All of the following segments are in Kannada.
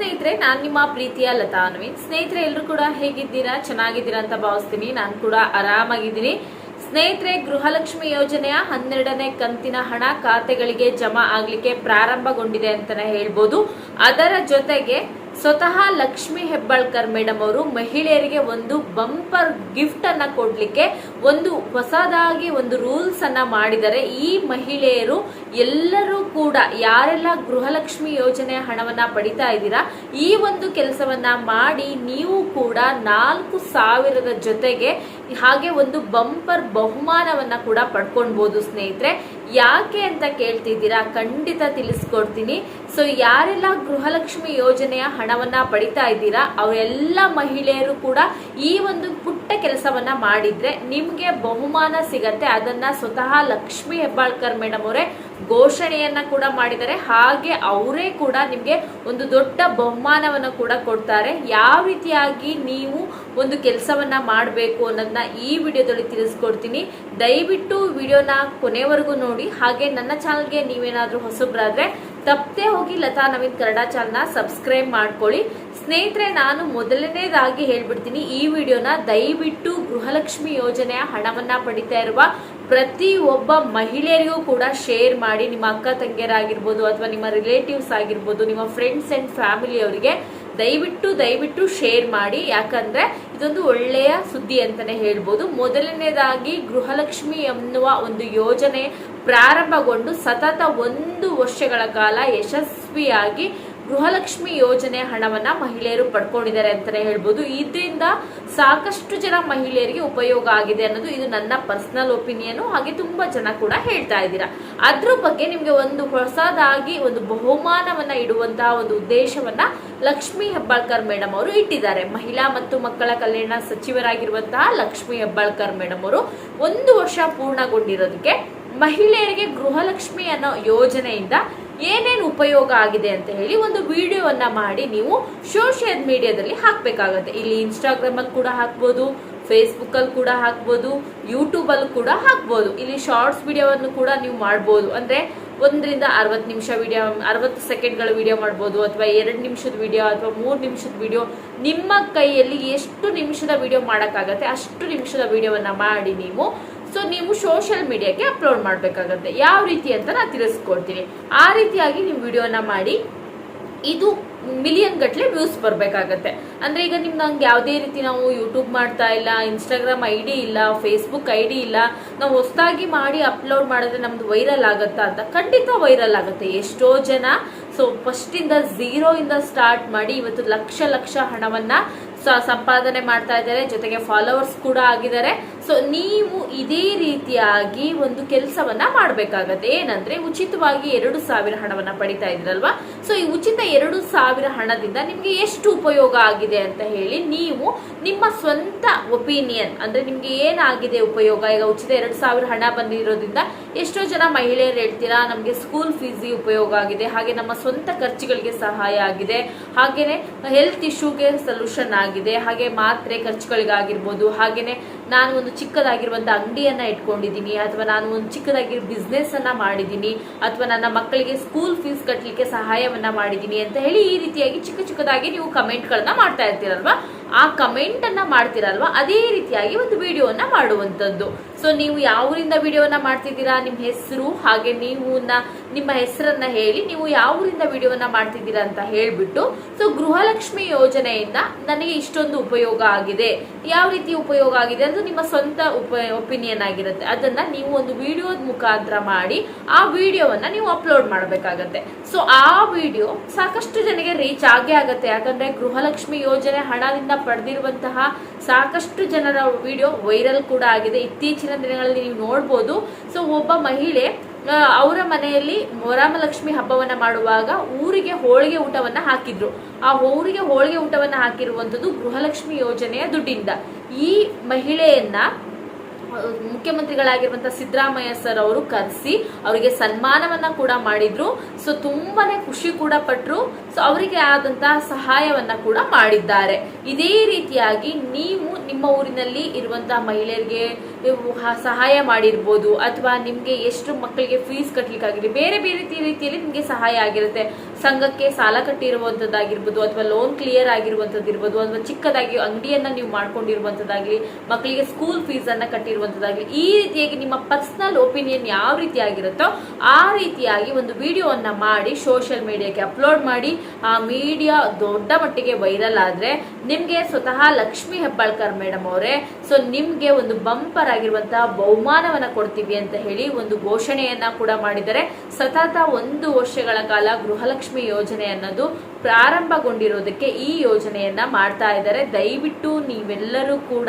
ಸ್ನೇಹಿತರೆ, ನಾನು ನಿಮ್ಮ ಪ್ರೀತಿಯ ಲತಾ ಅನ್ವಿನ್. ಸ್ನೇಹಿತರೆ ಎಲ್ಲರೂ ಕೂಡ ಹೇಗಿದ್ದೀರಾ? ಚೆನ್ನಾಗಿದ್ದೀರಾ ಅಂತ ಭಾವಿಸ್ತೀನಿ. ನಾನು ಕೂಡ ಆರಾಮಾಗಿದ್ದೀನಿ. ಸ್ನೇಹಿತರೆ, ಗೃಹಲಕ್ಷ್ಮಿ ಯೋಜನೆಯ ಹನ್ನೆರಡನೇ ಕಂತಿನ ಹಣ ಖಾತೆಗಳಿಗೆ ಜಮಾ ಆಗ್ಲಿಕ್ಕೆ ಪ್ರಾರಂಭಗೊಂಡಿದೆ ಅಂತಾನೆ ಹೇಳ್ಬೋದು. ಅದರ ಜೊತೆಗೆ ಸ್ವತಃ ಲಕ್ಷ್ಮಿ ಹೆಬ್ಬಾಳ್ಕರ್ ಮೇಡಮ್ ಅವರು ಮಹಿಳೆಯರಿಗೆ ಒಂದು ಬಂಪರ್ ಗಿಫ್ಟ್ ಅನ್ನ ಕೊಡ್ಲಿಕ್ಕೆ ಒಂದು ಹೊಸದಾಗಿ ಒಂದು ರೂಲ್ಸ್ ಅನ್ನ ಮಾಡಿದರೆ ಈ ಮಹಿಳೆಯರು ಎಲ್ಲರೂ ಕೂಡ ಯಾರೆಲ್ಲ ಗೃಹಲಕ್ಷ್ಮಿ ಯೋಜನೆಯ ಹಣವನ್ನ ಪಡಿತಾ ಇದ್ದೀರಾ, ಈ ಒಂದು ಕೆಲಸವನ್ನ ಮಾಡಿ ನೀವು ಕೂಡ ನಾಲ್ಕು ಸಾವಿರದ ಜೊತೆಗೆ ಹಾಗೆ ಒಂದು ಬಂಪರ್ ಬಹುಮಾನವನ್ನ ಕೂಡ ಪಡ್ಕೊಳ್ಬಹುದು ಸ್ನೇಹಿತರೆ. ಯಾಕೆ ಅಂತ ಕೇಳ್ತಿದ್ದೀರಾ? ಖಂಡಿತ ತಿಳಿಸ್ಕೊಡ್ತೀನಿ. ಸೊ ಯಾರೆಲ್ಲ ಗೃಹಲಕ್ಷ್ಮಿ ಯೋಜನೆಯ ಹಣವನ್ನ ಪಡಿತಾ ಇದ್ದೀರಾ, ಅವರೆಲ್ಲ ಮಹಿಳೆಯರು ಕೂಡ ಈ ಒಂದು ಪುಟ್ಟ ಕೆಲಸವನ್ನ ಮಾಡಿದ್ರೆ ನಿಮ್ಗೆ ಬಹುಮಾನ ಸಿಗತ್ತೆ. ಅದನ್ನ ಸ್ವತಃ ಲಕ್ಷ್ಮಿ ಹೆಬ್ಬಾಳ್ಕರ್ ಮೇಡಮ್ ಅವರೇ ಘೋಷಣೆಯನ್ನ ಕೂಡ ಮಾಡಿದ್ದಾರೆ. ಹಾಗೆ ಅವರೇ ಕೂಡ ನಿಮ್ಗೆ ಒಂದು ದೊಡ್ಡ ಬಹುಮಾನವನ್ನ ಕೂಡ ಕೊಡ್ತಾರೆ. ಯಾವ ರೀತಿಯಾಗಿ ನೀವು ಒಂದು ಕೆಲಸವನ್ನ ಮಾಡಬೇಕು ಅನ್ನೋದನ್ನ ಈ ವಿಡಿಯೋದಲ್ಲಿ ತಿಳಿಸ್ಕೊಡ್ತೀನಿ. ದಯವಿಟ್ಟು ವಿಡಿಯೋನ ಕೊನೆವರೆಗೂ ನೋಡಿ. ಹಾಗೆ ನನ್ನ ಚಾನಲ್ಗೆ ನೀವೇನಾದ್ರೂ ಹೊಸಬ್ರಾದ್ರೆ ತಪ್ಪದೆ ಹೋಗಿ ಲತಾ ನವೀನ್ ಕನ್ನಡ ಚಾನಲ್ನ ಸಬ್ಸ್ಕ್ರೈಬ್ ಮಾಡ್ಕೊಳ್ಳಿ. ಸ್ನೇಹಿತರೆ, ನಾನು ಮೊದಲನೇದಾಗಿ ಹೇಳ್ಬಿಡ್ತೀನಿ, ಈ ವಿಡಿಯೋನ ದಯವಿಟ್ಟು ಗೃಹಲಕ್ಷ್ಮಿ ಯೋಜನೆಯ ಹಣವನ್ನ ಪಡಿತಾ ಇರುವ ಪ್ರತಿ ಒಬ್ಬ ಮಹಿಳೆಯರಿಗೂ ಕೂಡ ಶೇರ್ ಮಾಡಿ. ನಿಮ್ಮ ಅಕ್ಕ ತಂಗಿಯರಾಗಿರ್ಬೋದು ಅಥವಾ ನಿಮ್ಮ ರಿಲೇಟಿವ್ಸ್ ಆಗಿರ್ಬೋದು, ನಿಮ್ಮ ಫ್ರೆಂಡ್ಸ್ ಅಂಡ್ ಫ್ಯಾಮಿಲಿ ಅವರಿಗೆ ದಯವಿಟ್ಟು ದಯವಿಟ್ಟು ಶೇರ್ ಮಾಡಿ. ಯಾಕಂದ್ರೆ ಇದೊಂದು ಒಳ್ಳೆಯ ಸುದ್ದಿ ಅಂತಾನೆ ಹೇಳ್ಬೋದು. ಮೊದಲನೇದಾಗಿ ಗೃಹಲಕ್ಷ್ಮಿ ಎನ್ನುವ ಒಂದು ಯೋಜನೆ ಪ್ರಾರಂಭಗೊಂಡು ಸತತ ಒಂದು ವರ್ಷಗಳ ಕಾಲ ಯಶಸ್ವಿಯಾಗಿ ಗೃಹಲಕ್ಷ್ಮಿ ಯೋಜನೆ ಹಣವನ್ನ ಮಹಿಳೆಯರು ಪಡ್ಕೊಂಡಿದ್ದಾರೆ ಅಂತಾನೆ ಹೇಳ್ಬೋದು. ಇದರಿಂದ ಸಾಕಷ್ಟು ಜನ ಮಹಿಳೆಯರಿಗೆ ಉಪಯೋಗ ಆಗಿದೆ ಅನ್ನೋದು ಇದು ನನ್ನ ಪರ್ಸನಲ್ ಒಪಿನಿಯನ್ ಹಾಗೆ ತುಂಬಾ ಜನ ಕೂಡ ಹೇಳ್ತಾ ಇದ್ದೀರಾ. ಅದ್ರ ಬಗ್ಗೆ ನಿಮ್ಗೆ ಒಂದು ಹೊಸದಾಗಿ ಒಂದು ಬಹುಮಾನವನ್ನ ಇಡುವಂತಹ ಒಂದು ಉದ್ದೇಶವನ್ನ ಲಕ್ಷ್ಮಿ ಹೆಬ್ಬಾಳ್ಕರ್ ಮೇಡಮ್ ಅವರು ಇಟ್ಟಿದ್ದಾರೆ. ಮಹಿಳಾ ಮತ್ತು ಮಕ್ಕಳ ಕಲ್ಯಾಣ ಸಚಿವರಾಗಿರುವಂತಹ ಲಕ್ಷ್ಮಿ ಹೆಬ್ಬಾಳ್ಕರ್ ಮೇಡಮ್ ಅವರು ಒಂದು ವರ್ಷ ಪೂರ್ಣಗೊಂಡಿರೋದಕ್ಕೆ ಮಹಿಳೆಯರಿಗೆ ಗೃಹಲಕ್ಷ್ಮಿ ಅನ್ನೋ ಯೋಜನೆಯಿಂದ ಏನೇನು ಉಪಯೋಗ ಆಗಿದೆ ಅಂತ ಹೇಳಿ ಒಂದು ವಿಡಿಯೋವನ್ನು ಮಾಡಿ ನೀವು ಸೋಷಿಯಲ್ ಮೀಡಿಯಾದಲ್ಲಿ ಹಾಕಬೇಕಾಗತ್ತೆ. ಇಲ್ಲಿ ಇನ್ಸ್ಟಾಗ್ರಾಮಲ್ಲಿ ಕೂಡ ಹಾಕ್ಬೋದು ಫೇಸ್ಬುಕ್ಕಲ್ಲಿ ಕೂಡ ಹಾಕ್ಬೋದು ಯೂಟ್ಯೂಬಲ್ಲಿ ಕೂಡ ಹಾಕ್ಬೋದು. ಇಲ್ಲಿ ಶಾರ್ಟ್ಸ್ ವಿಡಿಯೋವನ್ನು ಕೂಡ ನೀವು ಮಾಡ್ಬೋದು. ಅಂದರೆ ಒಂದರಿಂದ ಅರವತ್ತು ನಿಮಿಷ ವಿಡಿಯೋ ಅರವತ್ತು ಸೆಕೆಂಡ್ಗಳ ವಿಡಿಯೋ ಮಾಡ್ಬೋದು, ಅಥವಾ ಎರಡು ನಿಮಿಷದ ವಿಡಿಯೋ ಅಥವಾ ಮೂರು ನಿಮಿಷದ ವಿಡಿಯೋ ನಿಮ್ಮ ಕೈಯಲ್ಲಿ ಎಷ್ಟು ನಿಮಿಷದ ವಿಡಿಯೋ ಮಾಡೋಕ್ಕಾಗತ್ತೆ ಅಷ್ಟು ನಿಮಿಷದ ವಿಡಿಯೋವನ್ನು ಮಾಡಿ ನೀವು ಸೊ ನೀವು ಸೋಷಿಯಲ್ ಮೀಡಿಯಾಕ್ಕೆ ಅಪ್ಲೋಡ್ ಮಾಡಬೇಕಾಗತ್ತೆ. ಯಾವ ರೀತಿ ಅಂತ ನಾನು ತಿಳಿಸ್ಕೊಡ್ತೀನಿ. ಆ ರೀತಿಯಾಗಿ ನೀವು ವಿಡಿಯೋನ ಮಾಡಿ, ಇದು ಮಿಲಿಯನ್ ಗಟ್ಟಲೆ ವ್ಯೂಸ್ ಬರಬೇಕಾಗತ್ತೆ. ಅಂದರೆ ಈಗ ನಿಮ್ಗೆ ನಂಗೆ ಯಾವುದೇ ರೀತಿ ನಾವು ಯೂಟ್ಯೂಬ್ ಮಾಡ್ತಾ ಇಲ್ಲ ಇನ್ಸ್ಟಾಗ್ರಾಮ್ ಐ ಡಿ ಇಲ್ಲ ಫೇಸ್ಬುಕ್ ಐ ಡಿ ಇಲ್ಲ, ನಾವು ಹೊಸದಾಗಿ ಮಾಡಿ ಅಪ್ಲೋಡ್ ಮಾಡಿದ್ರೆ ನಮ್ದು ವೈರಲ್ ಆಗುತ್ತಾ ಅಂತ ಖಂಡಿತ ವೈರಲ್ ಆಗುತ್ತೆ. ಎಷ್ಟೋ ಜನ ಸೊ ಫಸ್ಟಿಂದ ಇಂದ ಸ್ಟಾರ್ಟ್ ಮಾಡಿ ಇವತ್ತು ಲಕ್ಷ ಲಕ್ಷ ಹಣವನ್ನ ಸಂಪಾದನೆ ಮಾಡ್ತಾ ಇದ್ದಾರೆ, ಜೊತೆಗೆ ಫಾಲೋವರ್ಸ್ ಕೂಡ ಆಗಿದ್ದಾರೆ. ಸೊ ನೀವು ಇದೇ ರೀತಿಯಾಗಿ ಒಂದು ಕೆಲಸವನ್ನ ಮಾಡಬೇಕಾಗತ್ತೆ. ಏನಂದ್ರೆ, ಉಚಿತವಾಗಿ ಎರಡು ಸಾವಿರ ಹಣವನ್ನ ಪಡಿತಾ ಇದ್ರಲ್ವಾ? ಸೊ ಈ ಉಚಿತ ಎರಡು ಸಾವಿರ ಹಣದಿಂದ ನಿಮ್ಗೆ ಎಷ್ಟು ಉಪಯೋಗ ಆಗಿದೆ ಅಂತ ಹೇಳಿ ನೀವು ನಿಮ್ಮ ಸ್ವಂತ ಒಪಿನಿಯನ್, ಅಂದ್ರೆ ನಿಮ್ಗೆ ಏನಾಗಿದೆ ಉಪಯೋಗ? ಈಗ ಉಚಿತ ಎರಡು ಸಾವಿರ ಹಣ ಬಂದಿರೋದ್ರಿಂದ ಎಷ್ಟೋ ಜನ ಮಹಿಳೆಯರು ಹೇಳ್ತೀರಾ, ನಮಗೆ ಸ್ಕೂಲ್ ಫೀಸ್ ಉಪಯೋಗ ಆಗಿದೆ, ಹಾಗೆ ನಮ್ಮ ಸ್ವಂತ ಖರ್ಚುಗಳಿಗೆ ಸಹಾಯ ಆಗಿದೆ. ಹಾಗೇನೆ ಹೆಲ್ತ್ ಇಶ್ಯೂಗೆ ಸೊಲ್ಯೂಷನ್ ಆಗಿದೆ. ಹಾಗೆ ಮಾತ್ರೆ ಖರ್ಚುಗಳಿಗಾಗಿರ್ಬೋದು ಹಾಗೆಯೇ ನಾನು ಒಂದು ಚಿಕ್ಕದಾಗಿರುವಂತ ಅಂಗಡಿಯನ್ನ ಇಟ್ಕೊಂಡಿದ್ದೀನಿ, ಅಥವಾ ನಾನು ಒಂದು ಚಿಕ್ಕದಾಗಿ ಬಿಸ್ನೆಸ್ಸನ್ನು ಮಾಡಿದ್ದೀನಿ, ಅಥವಾ ನನ್ನ ಮಕ್ಕಳಿಗೆ ಸ್ಕೂಲ್ ಫೀಸ್ ಕಟ್ಟಲಿಕ್ಕೆ ಸಹಾಯವನ್ನ ಮಾಡಿದ್ದೀನಿ ಅಂತ ಹೇಳಿ ಈ ರೀತಿಯಾಗಿ ಚಿಕ್ಕ ಚಿಕ್ಕದಾಗಿ ನೀವು ಕಮೆಂಟ್ಗಳನ್ನ ಮಾಡ್ತಾ ಇರ್ತೀರಲ್ವಾ? ಆ ಕಮೆಂಟ್ ಅನ್ನ ಮಾಡ್ತೀರಲ್ವಾ? ಅದೇ ರೀತಿಯಾಗಿ ಒಂದು ವಿಡಿಯೋನ ಮಾಡುವಂತದ್ದು ಸೊ ನೀವು ಯಾವೂರಿಂದ ವಿಡಿಯೋನ ಮಾಡ್ತಿದ್ದೀರಾ? ನಿಮ್ಮ ಹೆಸರು, ಹಾಗೆ ನೀವು ನಿಮ್ಮ ಹೆಸರನ್ನ ಹೇಳಿ ನೀವು ಯಾವೂರಿಂದ ವಿಡಿಯೋನ ಮಾಡ್ತಿದ್ದೀರಾ ಅಂತ ಹೇಳ್ಬಿಟ್ಟು ಸೊ ಗೃಹಲಕ್ಷ್ಮಿ ಯೋಜನೆಯಿಂದ ನನಗೆ ಇಷ್ಟೊಂದು ಉಪಯೋಗ ಆಗಿದೆ. ಯಾವ ರೀತಿ ಉಪಯೋಗ ಆಗಿದೆ ಅದು ನಿಮ್ಮ ಸ್ವಂತ ಒಪಿನಿಯನ್ ಆಗಿರುತ್ತೆ. ಅದನ್ನ ನೀವು ಒಂದು ವಿಡಿಯೋದ ಮುಖಾಂತರ ಮಾಡಿ ಆ ವಿಡಿಯೋವನ್ನ ನೀವು ಅಪ್ಲೋಡ್ ಮಾಡಬೇಕಾಗತ್ತೆ. ಸೊ ಆ ವಿಡಿಯೋ ಸಾಕಷ್ಟು ಜನಗೆ ರೀಚ್ ಆಗೇ ಆಗತ್ತೆ. ಯಾಕಂದ್ರೆ ಗೃಹಲಕ್ಷ್ಮಿ ಯೋಜನೆ ಹಣದಿಂದ ಪಡೆದಿರುವಂತಹ ಸಾಕಷ್ಟು ಜನರ ವಿಡಿಯೋ ವೈರಲ್ ಕೂಡ ಆಗಿದೆ. ಇತ್ತೀಚಿನ ದಿನಗಳಲ್ಲಿ ನೀವು ನೋಡ್ಬೋದು. ಸೊ ಒಬ್ಬ ಮಹಿಳೆ ಅವರ ಮನೆಯಲ್ಲಿ ಮೊರಾಮಲಕ್ಷ್ಮಿ ಹಬ್ಬವನ್ನ ಮಾಡುವಾಗ ಊರಿಗೆ ಹೋಳಿಗೆ ಊಟವನ್ನ ಹಾಕಿದ್ರು. ಆ ಊರಿಗೆ ಹೋಳಿಗೆ ಊಟವನ್ನ ಹಾಕಿರುವಂತದ್ದು ಗೃಹಲಕ್ಷ್ಮಿ ಯೋಜನೆಯ ದುಡ್ಡಿಂದ. ಈ ಮಹಿಳೆಯನ್ನ ಮುಖ್ಯಮಂತ್ರಿಗಳಾಗಿರುವಂತಹ ಸಿದ್ದರಾಮಯ್ಯ ಸರ್ ಅವರು ಕರೆಸಿ ಅವರಿಗೆ ಸನ್ಮಾನವನ್ನ ಕೂಡ ಮಾಡಿದ್ರು. ಸೊ ತುಂಬಾನೇ ಖುಷಿ ಕೂಡ ಪಟ್ರು. ಸೊ ಅವರಿಗೆ ಆದಂತಹ ಸಹಾಯವನ್ನ ಕೂಡ ಮಾಡಿದ್ದಾರೆ. ಇದೇ ರೀತಿಯಾಗಿ ನೀವು ನಿಮ್ಮ ಊರಿನಲ್ಲಿ ಇರುವಂತಹ ಮಹಿಳೆಯರಿಗೆ ಸಹಾಯ ಮಾಡಿರ್ಬೋದು, ಅಥವಾ ನಿಮ್ಗೆ ಎಷ್ಟು ಮಕ್ಕಳಿಗೆ ಫೀಸ್ ಕಟ್ಟಲಿಕ್ಕಾಗಿರಲಿ ಬೇರೆ ಬೇರೆ ರೀತಿ- ರೀತಿಯಲ್ಲಿ ನಿಮ್ಗೆ ಸಹಾಯ ಆಗಿರುತ್ತೆ. ಸಂಘಕ್ಕೆ ಸಾಲ ಕಟ್ಟಿರುವಂತದ್ದಾಗಿರ್ಬೋದು, ಅಥವಾ ಲೋನ್ ಕ್ಲಿಯರ್ ಆಗಿರುವಂಥದ್ದು ಇರ್ಬೋದು ಅಥವಾ ಚಿಕ್ಕದಾಗಿ ಅಂಗಡಿಯನ್ನ ನೀವು ಮಾಡ್ಕೊಂಡಿರುವಂತದ್ದಾಗ್ಲಿ, ಮಕ್ಕಳಿಗೆ ಸ್ಕೂಲ್ ಫೀಸ್ ಅನ್ನ ಕಟ್ಟಿರುವಂತದ್ದಾಗ್ಲಿ, ಈ ರೀತಿಯಾಗಿ ನಿಮ್ಮ ಪರ್ಸನಲ್ ಒಪಿನಿಯನ್ ಯಾವ ರೀತಿ ಆಗಿರುತ್ತೋ ಆ ರೀತಿಯಾಗಿ ಒಂದು ವಿಡಿಯೋವನ್ನು ಮಾಡಿ ಸೋಷಿಯಲ್ ಮೀಡಿಯಾಕ್ಕೆ ಅಪ್ಲೋಡ್ ಮಾಡಿ ಮೀಡಿಯಾ ದೊಡ್ಡ ಮಟ್ಟಿಗೆ ವೈರಲ್ ಆದ್ರೆ ನಿಮ್ಗೆ ಸ್ವತಃ ಲಕ್ಷ್ಮಿ ಹೆಬ್ಬಾಳ್ಕರ್ ಮೇಡಮ್ ಅವರೇ. ಸೊ ನಿಮ್ಗೆ ಒಂದು ಬಂಪರ್ ಆಗಿರುವಂತಹ ಬಹುಮಾನವನ್ನ ಕೊಡ್ತೀವಿ ಅಂತ ಹೇಳಿ ಒಂದು ಘೋಷಣೆಯನ್ನ ಕೂಡ ಮಾಡಿದರೆ ಸತತ ಒಂದು ವರ್ಷಗಳ ಕಾಲ ಗೃಹಲಕ್ಷ್ಮಿ ಯೋಜನೆ ಅನ್ನೋದು ಪ್ರಾರಂಭಗೊಂಡಿರೋದಕ್ಕೆ ಈ ಯೋಜನೆಯನ್ನ ಮಾಡ್ತಾ ಇದ್ದಾರೆ. ದಯವಿಟ್ಟು ನೀವೆಲ್ಲರೂ ಕೂಡ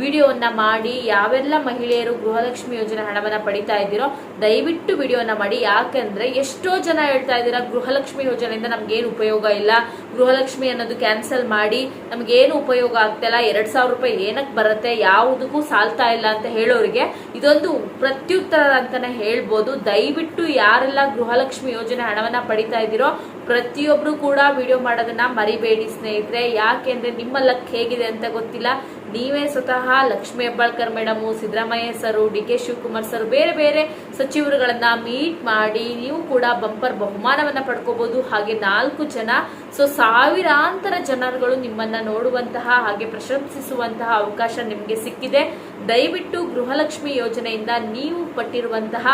ವಿಡಿಯೋವನ್ನ ಮಾಡಿ ಯಾವೆಲ್ಲ ಮಹಿಳೆಯರು ಗೃಹಲಕ್ಷ್ಮಿ ಯೋಜನೆ ಹಣವನ್ನ ಪಡಿತಾ ಇದ್ದೀರೋ ದಯವಿಟ್ಟು ವಿಡಿಯೋನ ಮಾಡಿ. ಯಾಕಂದ್ರೆ ಎಷ್ಟೋ ಜನ ಹೇಳ್ತಾ ಇದ್ದೀರಾ, ಗೃಹಲಕ್ಷ್ಮಿ ಯೋಜನೆಯಿಂದ ಏನು ಉಪಯೋಗ ಇಲ್ಲ, ಗೃಹಲಕ್ಷ್ಮಿ ಅನ್ನೋದು ಕ್ಯಾನ್ಸಲ್ ಮಾಡಿ, ನಮ್ಗೇನು ಉಪಯೋಗ ಆಗ್ತಿಲ್ಲ ಎರಡ್ ಸಾವಿರ ರೂಪಾಯಿ ಏನಕ್ಕೆ ಬರುತ್ತೆ, ಯಾವುದಕ್ಕೂ ಸಾಲ್ತಾ ಇಲ್ಲ ಅಂತ ಹೇಳೋರಿಗೆ ಇದೊಂದು ಪ್ರತ್ಯುತ್ತರ ಅಂತಾನೆ ಹೇಳ್ಬೋದು. ದಯವಿಟ್ಟು ಯಾರೆಲ್ಲ ಗೃಹಲಕ್ಷ್ಮಿ ಯೋಜನೆ ಹಣವನ್ನ ಪಡಿತಾ ಇದ್ದೀರೋ ಪ್ರತಿಯೊಬ್ರು ಕೂಡ ವಿಡಿಯೋ ಮಾಡೋದನ್ನ ಮರಿಬೇಡಿ ಸ್ನೇಹಿತರೆ. ಯಾಕೆಂದ್ರೆ ನಿಮ್ಮ ಲಕ್ ಹೇಗಿದೆ ಅಂತ ಗೊತ್ತಿಲ್ಲ. ನೀವೇ ಸ್ವತಃ Lakshmi Hebbalkar madam Siddaramaiah sir D K Shivakumar sir, ಬೇರೆ ಬೇರೆ ಸಚಿವರುಗಳನ್ನ ಮೀಟ್ ಮಾಡಿ ನೀವು ಕೂಡ ಬಂಪರ್ ಬಹುಮಾನವನ್ನ ಪಡ್ಕೋಬಹುದು ಹಾಗೆ ನಾಲ್ಕು ಜನ ಸೊ ಸಾವಿರಾಂತರ ಜನರುಗಳು ನಿಮ್ಮನ್ನ ನೋಡುವಂತಹ ಹಾಗೆ ಪ್ರಶಂಸಿಸುವಂತಹ ಅವಕಾಶ ನಿಮಗೆ ಸಿಕ್ಕಿದೆ. ದಯವಿಟ್ಟು ಗೃಹಲಕ್ಷ್ಮಿ ಯೋಜನೆಯಿಂದ ನೀವು ಪಟ್ಟಿರುವಂತಹ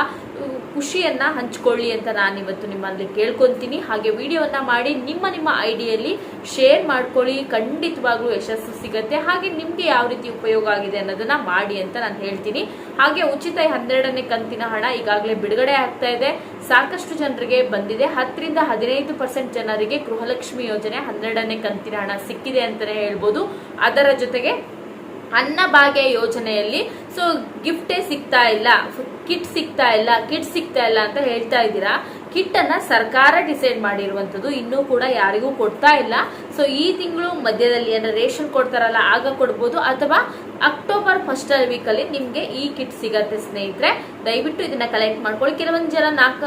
ಖುಷಿಯನ್ನ ಹಂಚ್ಕೊಳ್ಳಿ ಅಂತ ನಾನು ಇವತ್ತು ನಿಮ್ಮಲ್ಲಿ ಕೇಳ್ಕೊತೀನಿ. ಹಾಗೆ ವಿಡಿಯೋನ ಮಾಡಿ ನಿಮ್ಮ ನಿಮ್ಮ ಐಡಿಯಲ್ಲಿ ಶೇರ್ ಮಾಡ್ಕೊಳ್ಳಿ. ಖಂಡಿತವಾಗ್ಲೂ ಯಶಸ್ಸು ಸಿಗುತ್ತೆ. ಹಾಗೆ ನಿಮಗೆ ಯಾವ ರೀತಿ ಉಪಯೋಗ ಆಗಿದೆ ಅನ್ನೋದನ್ನ ಮಾಡಿ ಅಂತ ನಾನು ಹೇಳ್ತೀನಿ. ಹಾಗೆ ಉಚಿತ ಹನ್ನೆರಡನೇ ಕಂತಿನ ಹಣ ಈಗಾಗಲೇ ಬಿಡುಗಡೆ ಆಗ್ತಾ ಇದೆ. ಸಾಕಷ್ಟು ಜನರಿಗೆ ಬಂದಿದೆ. ಹತ್ತರಿಂದ ಹದಿನೈದು ಪರ್ಸೆಂಟ್ ಜನರಿಗೆ ಗೃಹಲಕ್ಷ್ಮಿ ಯೋಜನೆ ಹನ್ನೆರಡನೇ ಕಂತಿನ ಹಣ ಸಿಕ್ಕಿದೆ ಅಂತಲೇ ಹೇಳ್ಬೋದು. ಅದರ ಜೊತೆಗೆ ಅನ್ನಭಾಗ್ಯ ಯೋಜನೆಯಲ್ಲಿ ಸೊ ಗಿಫ್ಟೇ ಸಿಗ್ತಾ ಇಲ್ಲ ಕಿಟ್ ಸಿಗ್ತಾ ಇಲ್ಲ ಕಿಟ್ ಸಿಗ್ತಾ ಇಲ್ಲ ಅಂತ ಹೇಳ್ತಾ ಇದ್ದೀರಾ? ಕಿಟ್ ಅನ್ನ ಸರ್ಕಾರ ಡಿಸೈಡ್ ಮಾಡಿರುವಂತದ್ದು ಇನ್ನೂ ಕೂಡ ಯಾರಿಗೂ ಕೊಡ್ತಾ ಇಲ್ಲ. ಸೊ ಈ ತಿಂಗಳು ಮಧ್ಯದಲ್ಲಿ ಅಂದ್ರೆ ರೇಷನ್ ಕೊಡ್ತಾರಲ್ಲ, ಆಗ ಕೊಡ್ಬೋದು. ಅಥವಾ ಅಕ್ಟೋಬರ್ ಫಸ್ಟ್ ವೀಕ್ ಅಲ್ಲಿ ನಿಮ್ಗೆ ಈ ಕಿಟ್ ಸಿಗತ್ತೆ ಸ್ನೇಹಿತರೆ. ದಯವಿಟ್ಟು ಇದನ್ನ ಕಲೆಕ್ಟ್ ಮಾಡ್ಕೊಳ್ಳಿ. ಕೆಲವೊಂದು ಜನ ನಾಕ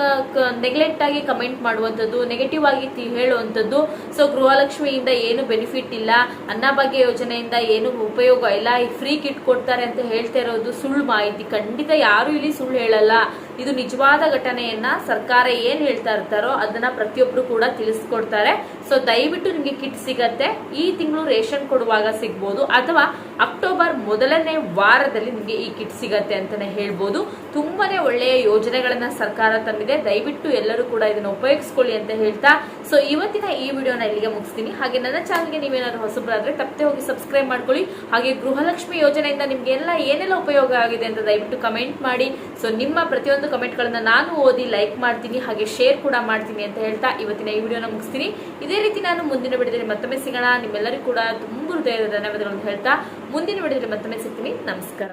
ನೆಗ್ಲೆಕ್ಟ್ ಆಗಿ ಕಮೆಂಟ್ ಮಾಡುವಂಥದ್ದು ನೆಗೆಟಿವ್ ಆಗಿ ಹೇಳುವಂಥದ್ದು. ಸೊ ಗೃಹಲಕ್ಷ್ಮಿಯಿಂದ ಏನು ಬೆನಿಫಿಟ್ ಇಲ್ಲ. ಅನ್ನಭಾಗ್ಯ ಯೋಜನೆಯಿಂದ ಏನು ಉಪಯೋಗ ಇಲ್ಲ. ಈ ಫ್ರೀ ಕಿಟ್ ಕೊಡ್ತಾರೆ ಅಂತ ಹೇಳ್ತಾ ಇರೋದು ಸುಳ್ಳು ಮಾಹಿತಿ. ಖಂಡಿತ ಯಾರು ಇಲ್ಲಿ ಸುಳ್ಳು ಹೇಳಲ್ಲ. ಇದು ನಿಜವಾದ ಘಟನೆಯನ್ನ ಸರ್ಕಾರ ಏನ್ ಹೇಳ್ತಾ ಇರ್ತಾರೋ ಅದನ್ನ ಪ್ರತಿಯೊಬ್ರು ಕೂಡ ತಿಳಿಸ್ಕೊಡ್ತಾರೆ. ಸೊ ದಯವಿಟ್ಟು ನಿಮ್ಗೆ ಕಿಟ್ ಸಿಗತ್ತೆ, ಈ ತಿಂಗಳು ರೇಷನ್ ಕೊಡುವಾಗ ಸಿಗ್ಬೋದು, ಅಥವಾ ಅಕ್ಟೋಬರ್ ಮೊದಲನೇ ವಾರದಲ್ಲಿ ನಿಮಗೆ ಈ ಕಿಟ್ ಸಿಗತ್ತೆ ಅಂತಾನೆ ಹೇಳ್ಬೋದು. ತುಂಬಾನೇ ಒಳ್ಳೆಯ ಯೋಜನೆಗಳನ್ನ ಸರ್ಕಾರ ತಂದಿದೆ. ದಯವಿಟ್ಟು ಎಲ್ಲರೂ ಕೂಡ ಇದನ್ನು ಉಪಯೋಗಿಸ್ಕೊಳ್ಳಿ ಅಂತ ಹೇಳ್ತಾ, ಸೊ ಇವತ್ತಿನ ಈ ವಿಡಿಯೋನ ಇಲ್ಲಿಗೆ ಮುಗಿಸ್ತೀನಿ. ಹಾಗೆ ನನ್ನ ಚಾನಲ್ಗೆ ನೀವೇನಾದ್ರು ಹೊಸಬರಾದ್ರೆ, ತಪ್ಪದೆ ಹೋಗಿ ಸಬ್ಸ್ಕ್ರೈಬ್ ಮಾಡ್ಕೊಳ್ಳಿ. ಹಾಗೆ ಗೃಹಲಕ್ಷ್ಮಿ ಯೋಜನೆಯಿಂದ ನಿಮ್ಗೆಲ್ಲ ಏನೆಲ್ಲ ಉಪಯೋಗ ಆಗಿದೆ ಅಂತ ದಯವಿಟ್ಟು ಕಮೆಂಟ್ ಮಾಡಿ. ಸೊ ನಿಮ್ಮ ಪ್ರತಿಯೊಂದು ಕಮೆಂಟ್ಗಳನ್ನ ನಾನು ಓದಿ ಲೈಕ್ ಮಾಡ್ತೀನಿ, ಹಾಗೆ ಶೇರ್ ಕೂಡ ಮಾಡ್ತೀನಿ ಅಂತ ಹೇಳ್ತಾ ಇವತ್ತಿನ ಈ ವಿಡಿಯೋನ ಮುಗಿಸ್ತೀನಿ. ಇದೇ ರೀತಿ ನಾನು ಮುಂದಿನ ವಿಡಿಯೋದಲ್ಲಿ ಮತ್ತೊಮ್ಮೆ ಸಿಗೋಣ. ನಿಮ್ಮೆಲ್ಲರಿಗೂ ಕೂಡ ತುಂಬ ಹೃದಯದ ಧನ್ಯವಾದಗಳನ್ನು ಹೇಳ್ತಾ ಮುಂದಿನ ವಿಡಿಯೋದಲ್ಲಿ ಮತ್ತೊಮ್ಮೆ ಸಿಗ್ತೀನಿ. ನಮಸ್ಕಾರ.